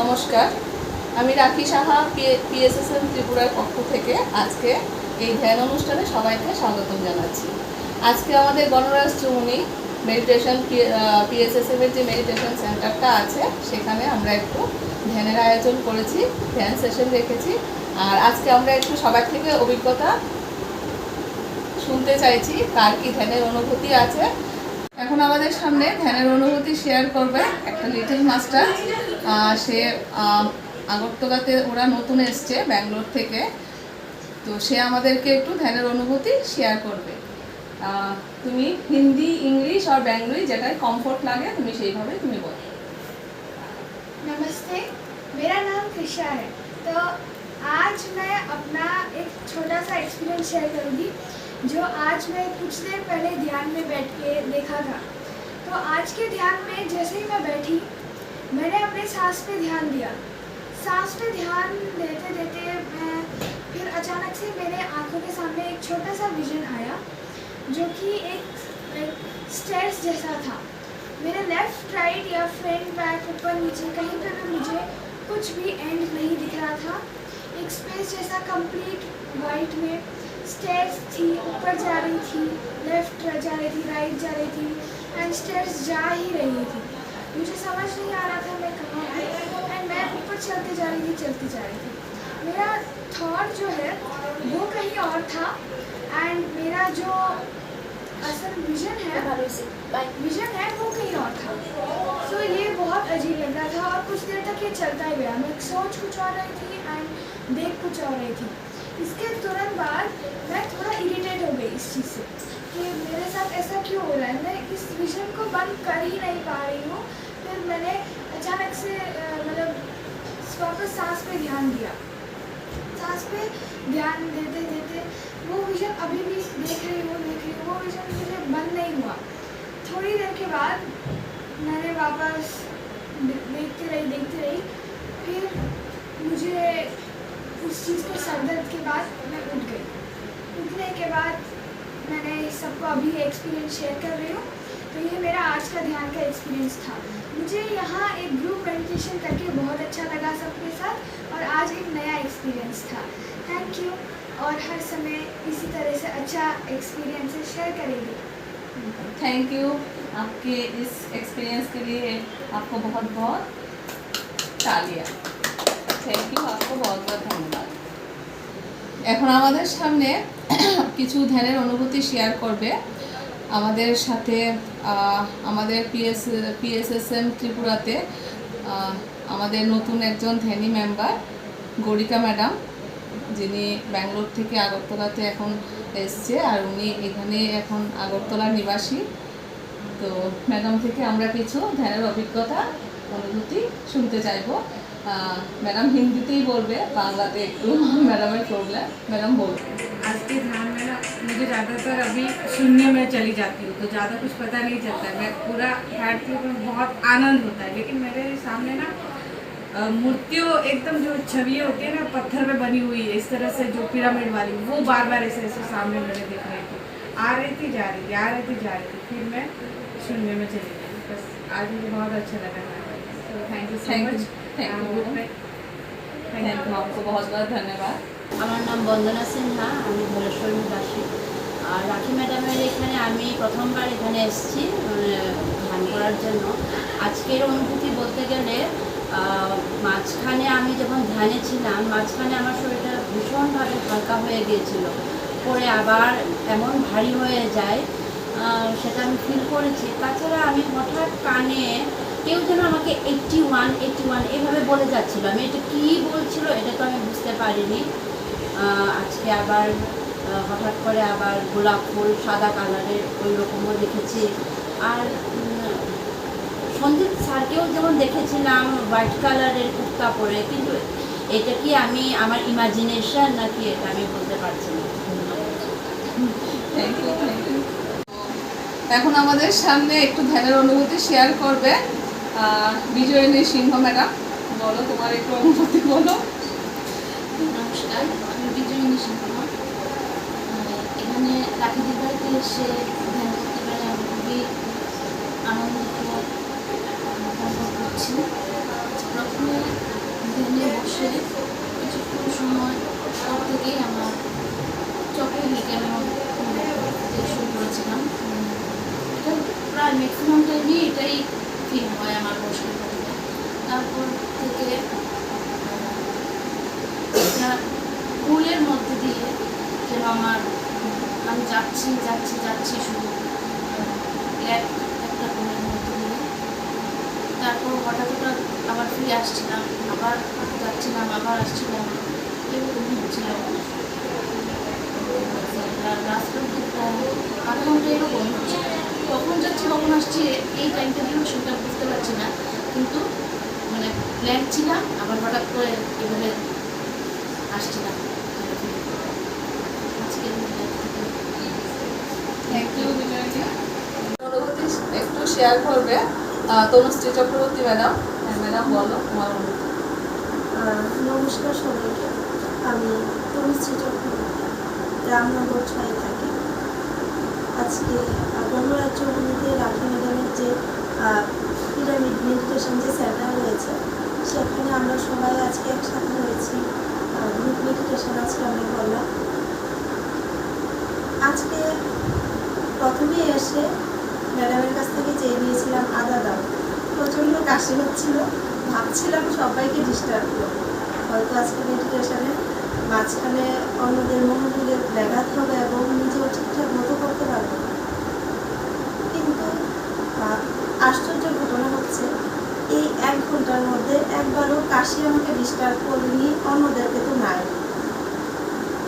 নমস্কার। আমি রাখি সাহা পিএসএসএম ত্রিপুরার পক্ষ থেকে আজকে এই ধ্যান অনুষ্ঠানে সবাইকে স্বাগতম জানাচ্ছি। আজকে আমাদের গণরাজ চৌমুনি মেডিটেশন পিএসএসএম এর যে মেডিটেশন সেন্টারটা আছে, সেখানে আমরা একটু ধ্যানের আয়োজন করেছি, ধ্যান সেশন রেখেছি আর আজকে আমরা একটু সবার থেকে অভিজ্ঞতা শুনতে চাইছি, কার কি ধ্যানের অনুভূতি আছে। এখন আমাদের সামনে ধ্যানের অনুভূতি শেয়ার করবে একটা লিটল মাস্টার সে আহ, আগরতলাতে ওরা নতুন এসছে ব্যাঙ্গালোর থেকে তো সে আমাদেরকে একটু ধ্যানের অনুভূতি শেয়ার করবে আহ, তুমি হিন্দি ইংলিশ আর ব্যাঙ্গলি যেটাই কমফোর্ট লাগে তুমি সেইভাবে তুমি বলো नमस्ते मेरा नाम कृषा है तो आज मैं अपना एक छोटा सा एक्सपीरियंस शेयर करूंगी जो आज मैं कुछ देर पहले ध्यान में बैठ के देखा था तो आज के ध्यान में जैसे ही मैं बैठी मैंने अपने सांस पे ध्यान दिया। सांस पे ध्यान देते देते मैं फिर अचानक से मेरे आँखों के सामने एक छोटा सा विजन आया जो कि एक, एक स्टेयर्स जैसा था। मेरे लेफ़्ट राइट या फ्रंट बैक ऊपर नीचे कहीं पर भी मुझे कुछ भी एंड नहीं दिख रहा था। एक स्पेस जैसा कंप्लीट वाइट में स्टेयर्स थी ऊपर जा रही थी लेफ़्ट जा रही थी राइट जा रही थी एंड स्टेयर्स जा ही रही थी। मुझे समझ नहीं आ रहा था मैं कहाँ एंड मैं ऊपर चलते जा रही थी चलती जा रही थी। मेरा थॉट जो है वो कहीं और था। एंड मेरा जो असल विजन है विजन है वो कहीं और था। सो so, ये बहुत अजीब लग रहा था और कुछ देर तक ये चलता ही गया। मैं सोच कुछ और रही थी एंड देख कुछ और रही थी। इसके तुरंत बाद मैं थोड़ा इरिटेट हो गई इस चीज़ से कि मेरे साथ ऐसा क्यों हो रहा है मैं इस विजन को बंद कर ही नहीं पा रही हूँ फिर मैंने अचानक से अ, मतलब वापस सांस पे ध्यान दिया। सांस पे ध्यान देते देते वो विजन अभी भी देख रही हूँ देख रही हूँ वो विजन मुझे बंद नहीं हुआ। थोड़ी देर के बाद मैंने वापस देखती रही देखती रही, फिर मुझे उस चीज़ के सर दर्द के बाद मैं उठ गई। उठने के बाद मैंने सबको अभी एक्सपीरियंस शेयर कर रही हूँ। तो ये मेरा आज का ध्यान का एक्सपीरियंस था मुझे यहाँ एक ग्रुप मेडिटेशन करके बहुत अच्छा लगा सबके साथ और आज एक नया एक्सपीरियंस था थैंक यू और हर समय इसी तरह से अच्छा एक्सपीरियंस शेयर करेंगे थैंक यू आपके इस एक्सपीरियंस के लिए आपको बहुत बहुत तालिया থ্যাংক ইউ आपको बहुत बहुत ধন্যবাদ এখন আমাদের সামনে কিছু ধ্যানের অনুভূতি শেয়ার করবে আমাদের সাথে আমাদের পিএস পিএসএসএম ত্রিপুরাতে আমাদের নতুন একজন ধ্যানী মেম্বার গরিকা ম্যাডাম যিনি ব্যাঙ্গালোর থেকে আগরতলাতে এখন এসছে আর উনি এখানে এখন আগরতলার নিবাসী। তো ম্যাডাম থেকে আমরা কিছু ধ্যানের অভিজ্ঞতা, অনুভূতি শুনতে চাইব। ম্যাডাম হিন্দিতেই বলবে বাংলাতে একটু ম্যাডামের প্রবলেম ম্যাডাম বলবে आज के ध्यान में ना मुझे ज़्यादातर अभी शून्य में चली जाती हूँ तो ज़्यादा कुछ पता नहीं चलता है मैं पूरा बैठती हूँ तो बहुत आनंद होता है लेकिन मेरे सामने ना अ, मूर्तियों एकदम जो छवि होती है ना पत्थर में बनी हुई है इस तरह से जो पिरामिड वाली वो बार बार ऐसे ऐसे सामने मुझे दिख रही थी आ रही थी जा रही थी आ रही थी जा रही थी फिर मैं शून्य में चली गई बस आज मुझे बहुत अच्छा लगा तो thank you so Thank Much you. Thank you. Good night thank you आपको बहुत बहुत धन्यवाद আমার নাম বন্দনা সিনহা আমি ভোলেশ্বর নিবাসী আর রাখি ম্যাডামের এখানে আমি প্রথমবার এখানে এসেছি মানে ধ্যান করার জন্য আজকের অনুভূতি বলতে গেলে আহ, মাঝখানে আমি যখন ধ্যানে ছিলাম মাঝখানে আমার শরীরটা ভীষণভাবে হালকা হয়ে গিয়েছিল পরে আবার এমন ভারী হয়ে যায় আহ, সেটা আমি ফিল করেছি তাছাড়া আমি হঠাৎ কানে কেউ যেন আমাকে এইটটি ওয়ান এইটটি ওয়ান এভাবে বলে যাচ্ছিল। আমি এটা কী বলছিল এটা তো আমি বুঝতে পারিনি। আজকে আবার হঠাৎ করে আবার গোলাপ ফুল সাদা কালারের ওই রকমও দেখেছি। আর সন্দীপ স্যারকেও যেমন দেখেছিলাম হোয়াইট কালারের কুর্তা পরে, কিন্তু এটা কি আমি আমার ইমাজিনেশন নাকি এটা আমি বলতে পারছি না। এখন আমাদের সামনে একটু ধ্যানের অনুভূতি শেয়ার করবে। বিজয়িনী সিংহ ম্যাডাম, বলো তোমার একটু অনুভূতি বলো। নমস্কার, আমি বিজয়িনী সিংহ এখানে রাখি দিবাড়িতে এসে ধ্যান করতে পারে আমি খুবই আনন্দিত, অনুভব করছি। প্রথমে ধ্যানে বসে কিছুক্ষণ সময় পর থেকেই আমার চোখের কেমন হতে শুরু করেছিলাম উম, এটা প্রায় ম্যাক্সিমাম টাইমই এটাই ফিল হয় আমার বসে থাকলে তারপর থেকে একটা ফুলের মধ্যে দিয়ে যেন আমার, আমি যাচ্ছি যাচ্ছি যাচ্ছি শুধু। এক, একটা ফুলের মধ্যে দিয়ে তারপর হঠাৎ হঠাৎ আবার ফিরে আসছিলাম। আবার যাচ্ছিলাম, আবার আসছিলাম। এরকম হচ্ছিল রাস্তার দিকটা আধা ঘণ্টা কখন যাচ্ছি, কখন আসছি, এই টাইমটা দিয়েও সেটা বুঝতে পারছি না। কিন্তু মানে প্ল্যান ছিলাম, আবার হঠাৎ করে এভাবে আসছিলাম আজকের মধ্যে থ্যাংক ইউ বিজয়জি অনুভূতি একটু শেয়ার করবে। তনুশ্রী চক্রবর্তী ম্যাডাম ম্যাডাম বলো, তোমার নমস্কার সবাইকে। আমি তনুশ্রী চক্রবর্তী রামনগর ছয় থাকি। আজকে গণরাজ্য ভূমিতে রাখি ম্যাডামের যে পিরামিড মেডিটেশন যে সেন্টার রয়েছে, সেখানে আমরা সবাই আজকে একসাথে হয়েছি গ্রুপ মেডিটেশন আজকে আমরা করলাম। আজকে প্রথমেই এসে ম্যাডামের কাছ থেকে চেয়ে নিয়েছিলাম, আদা দাও। প্রচণ্ড কাশি হচ্ছিল। ভাবছিলাম সবাইকে ডিস্টার্ব করব। হয়তো আজকে মেডিটেশনে মাঝখানে অন্যদের মনোযোগের ব্যাঘাত হবে এবং নিজেও ঠিকঠাক মতো করতে পারব। কিন্তু আশ্চর্য ঘটনা হচ্ছে, এই এক ঘণ্টার মধ্যে একবারও কাশি আমাকে ডিস্টার্ব করেনি, অন্যদেরকে তো নাই।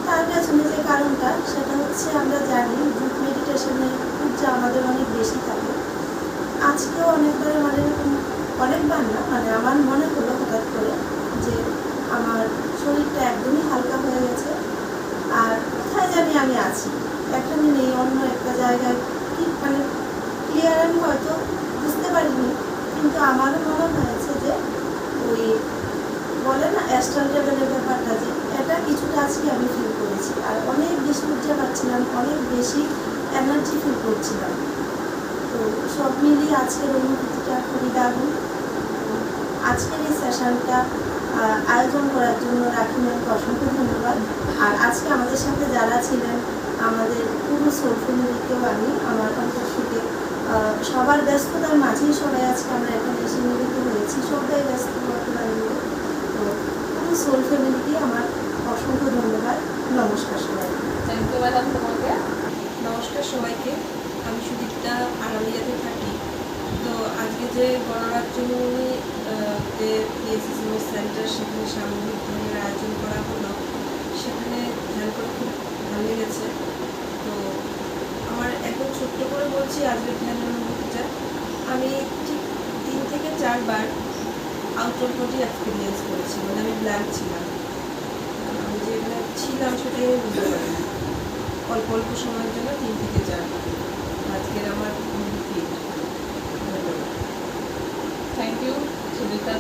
তার পেছনে যে কারণটা, সেটা হচ্ছে আমরা জানি গ্রুপ মেডিটেশনে ঊর্জা আমাদের অনেক বেশি থাকে। আজকেও অনেকবার এরকম অনেকবার না মানে আমার মনে হলো হঠাৎ করে যে আমার শরীরটা একদমই হালকা হয়ে গেছে। আর কোথায় জানি আমি আছি? এখানে নেই, অন্য একটা জায়গায়। কি মানে ক্লিয়ার আমি হয়তো বুঝতে পারিনি, কিন্তু আমারও মনে হয়েছে যে ওই বলে না অ্যাস্ট্রাল লেভেলের ব্যাপারটা যে এটা কিছুটা আজকে আমি ফিল করেছি। আর অনেক বেশি ঊর্জা পাচ্ছিলাম, অনেক বেশি এনার্জি ফিল করছিলাম। তো সব মিলিয়ে আজকের অনুভূতিটা খুবই দারুণ। আজকের এই সেশনটা আয়োজন করার জন্য রাখি ম্যামকে অসংখ্য ধন্যবাদ। আর আজকে আমাদের সাথে যারা ছিলেন, আমাদের পুরো সোল ফ্যামিলিকেও আমি আমার অন্তর থেকে সবার ব্যস্ততার মাঝেই সবাই আজকে আমরা এখানে এসে মিলিত হয়েছি। সবাই ব্যস্ত বর্তমানে তো পুরো সোল ফ্যামিলিকে আমার অসংখ্য ধন্যবাদ। নমস্কার সবাই থ্যাংক ইউ নমস্কার সবাইকে। আমি সুদীপ্তা আরামিয়াতে থাকি তো আজকে যে গণরাজ্যমণি আহ, যে পিএসসি সেন্টার সেখানে সামগ্রিক ধ্যানের আয়োজন করা হলো সেখানে ধ্যান করে খুব ভালো লেগেছে তো আমার একদম ছোট্ট করে বলছি আজকের ধ্যানের অনুভূতিটা আমি ঠিক তিন থেকে চারবার আউট অফ বডি এক্সপিরিয়েন্স করেছি মানে আমি ব্ল্যাঙ্ক ছিলাম। আমি যে ছিলাম সেটাই আমি বুঝতে পারিনি। অল্প অল্প সময়ের জন্য তিন থেকে চার আজকের আমার থ্যাংক ইউ সুদীপ্তা